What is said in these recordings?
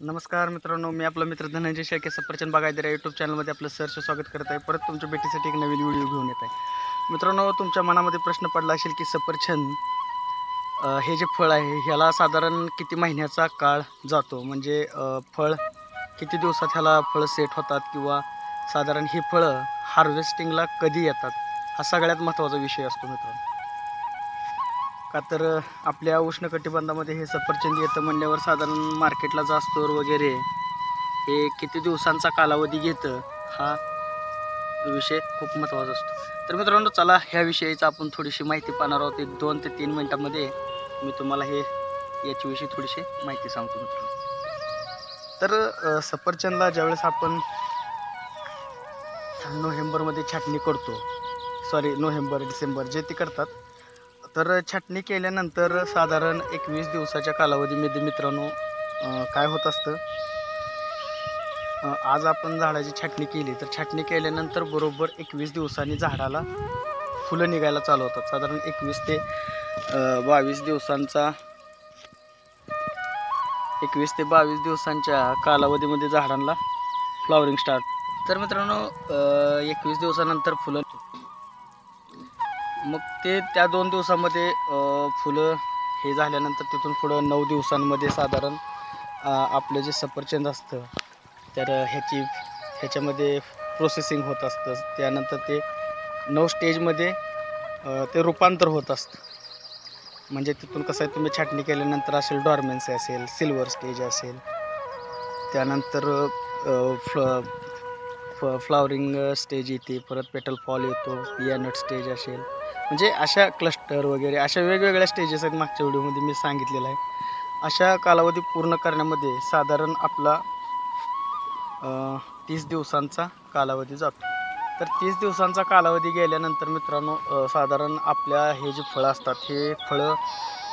नमस्कार मित्रांनो मी आपला मित्र धनंजय शेळके सफरचंद बागायदार या यूट्यूब चॅनलमध्ये आपलं सरचं स्वागत करत आहे. परत तुमच्या भेटीसाठी एक नवीन व्हिडिओ घेऊन येत आहे. मित्रांनो तुमच्या मनामध्ये प्रश्न पडला असेल की सफरचंद हे जे फळ आहे ह्याला साधारण किती महिन्याचा काळ जातो? म्हणजे फळ किती दिवसात ह्याला फळं सेट होतात किंवा साधारण ही फळं हार्वेस्टिंगला कधी येतात? हा सगळ्यात महत्त्वाचा विषय असतो मित्रांनो. का तर आपल्या उष्णकटिबंधामध्ये हे सफरचंद येतं म्हणल्यावर साधारण मार्केटला जास्त वगैरे. हे किती दिवसांचा कालावधी घेतं हा विषय खूप महत्त्वाचा असतो. तर मित्रांनो चला ह्या विषयीचा आपण थोडीशी माहिती पाहणार आहोत. एक दोन ते तीन मिनटामध्ये मी तुम्हाला हे याच्याविषयी थोडीशी माहिती सांगतो मित्रांनो. तर सफरचंदला ज्यावेळेस आपण नोव्हेंबरमध्ये छाटणी करतो सॉरी नोव्हेंबर डिसेंबर जे ते करतात तर छाटणी केल्यानंतर साधारण एकवीस दिवसाच्या कालावधीमध्ये मित्रांनो काय होत असतं? आज आपण झाडाची छाटणी केली. तर छाटणी केल्यानंतर बरोबर एकवीस दिवसांनी झाडाला फुलं निघायला चालू होतात. साधारण एकवीस ते बावीस दिवसांचा एकवीस ते बावीस दिवसांच्या कालावधीमध्ये झाडांना फ्लॉवरिंग स्टार्ट तर मित्रांनो एकवीस दिवसानंतर फुलं मग ते त्या दोन दिवसामध्ये फुलं हे झाल्यानंतर तिथून पुढं नऊ दिवसांमध्ये साधारण आपलं जे सफरचंद असतं तर ह्याची ह्याच्यामध्ये प्रोसेसिंग होत असतं. त्यानंतर ते नऊ स्टेजमध्ये ते रूपांतर होत असतं. म्हणजे तिथून कसं आहे तुम्ही छाटणी केल्यानंतर असेल डॉर्मेन्सी असेल सिल्वर स्टेज असेल. त्यानंतर फ्ल फ फ्लावरिंग स्टेज येते परत पेटल फॉल येतो पियानट स्टेज असेल. म्हणजे अशा क्लस्टर वगैरे अशा वेगवेगळ्या स्टेजेस आहेत मागच्या व्हिडिओमध्ये मी सांगितलेलं आहे. अशा कालावधी पूर्ण करण्यामध्ये साधारण आपला तीस दिवसांचा कालावधी जातो. तर तीस दिवसांचा कालावधी गेल्यानंतर मित्रांनो साधारण आपल्या हे जे फळं असतात हे फळं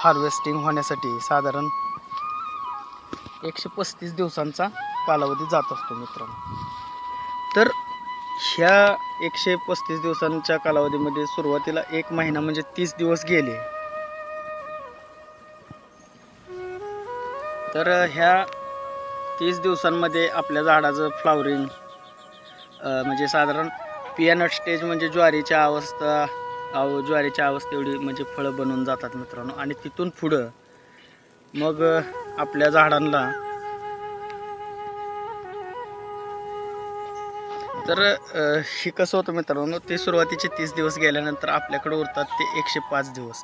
हार्वेस्टिंग होण्यासाठी साधारण एकशे पस्तीस दिवसांचा कालावधी जात असतो मित्रांनो. तर ह्या एकशे पस्तीस दिवसांच्या कालावधीमध्ये सुरुवातीला एक महिना म्हणजे तीस दिवस गेले. तर ह्या तीस दिवसांमध्ये आपल्या झाडाचं फ्लावरिंग म्हणजे साधारण पियानट स्टेज म्हणजे ज्वारीच्या अवस्था अव ज्वारीच्या अवस्था एवढी म्हणजे फळं बनवून जातात मित्रांनो. आणि तिथून पुढं मग आपल्या झाडांना तर हे कसं होतं मित्रांनो ते सुरुवातीचे तीस दिवस गेल्यानंतर आपल्याकडे उरतात ते एकशे पाच दिवस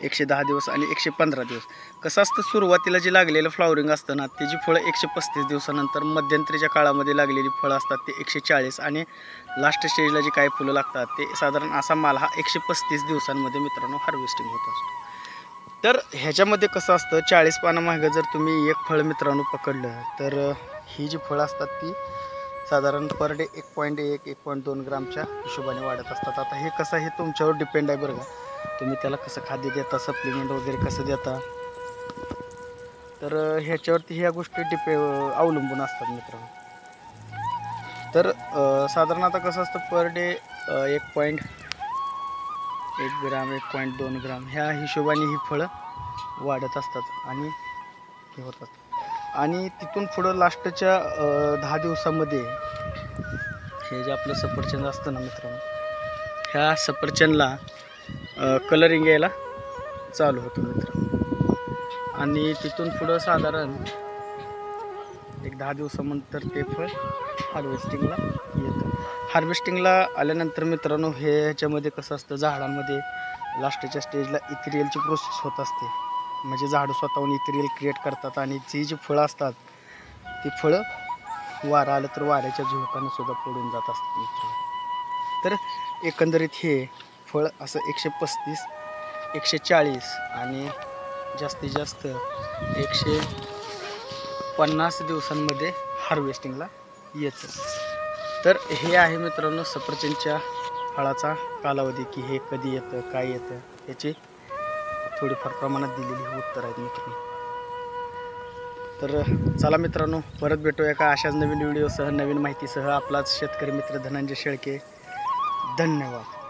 एकशे दहा दिवस आणि एकशे पंधरा दिवस. कसं असतं सुरुवातीला जे लागलेलं फ्लॉवरिंग असतं ना त्याची फळं एकशे पस्तीस दिवसानंतर मध्यंतरीच्या काळामध्ये लागलेली फळं असतात ते एकशे चाळीस आणि लास्ट स्टेजला जी काही फुलं लागतात ते साधारण असा माल हा एकशे पस्तीस दिवसांमध्ये मित्रांनो हार्वेस्टिंग होत असतो. तर ह्याच्यामध्ये कसं असतं चाळीस पानामागं जर तुम्ही एक फळ मित्रांनो पकडलं तर ही जी फळं असतात ती साधारण पर डे एक पॉईंट एक एक पॉईंट दोन ग्रामच्या हिशोबाने वाढत असतात. आता हे कसं हे तुमच्यावर डिपेंड आहे बरं का. तुम्ही त्याला कसं खाद्य देता सप्लिमेंट वगैरे कसं देता? तर ह्याच्यावरती ह्या गोष्टी डिपे अवलंबून असतात मित्रांनो. तर साधारण आता कसं असतं पर डे एक पॉईंट एक ग्राम एक पॉईंट दोन ग्राम ह्या हिशोबाने ही फळं वाढत असतात आणि हे असतात. आणि तिथून पुढं लास्टच्या दहा दिवसामध्ये हे जे आपलं सफरचंद असतं ना मित्रांनो ह्या सफरचंदला कलरिंग यायला चालू होतं मित्र आणि तिथून पुढं साधारण एक दहा दिवसानंतर ते फळ हार्वेस्टिंगला येतं. हार्वेस्टिंगला आल्यानंतर मित्रांनो हे ह्याच्यामध्ये कसं असतं झाडांमध्ये लास्टच्या स्टेजला इथिरियलची प्रोसेस होत असते. म्हणजे झाडं स्वतःहून इथरील क्रिएट करतात आणि जी जी फळं असतात ती फळं वारा आलं तर वाऱ्याच्या झुळकानं सुद्धा पडून जात असतात मित्रांनो. तर एकंदरीत हे फळ असं एकशे पस्तीस एकशे चाळीस आणि जास्तीत जास्त एकशे पन्नास दिवसांमध्ये हार्वेस्टिंगला येतं. तर हे आहे मित्रांनो सफरचंदच्या फळाचा कालावधी की हे कधी येतं काय येतं याची थोडीफार प्रमाणात दिलेली उत्तर आहेत मित्रांनो. तर चला मित्रांनो परत भेटूया का अशाच नवीन व्हिडिओसह नवीन माहितीसह. आपलाच शेतकरी मित्र धनंजय शेळके. धन्यवाद.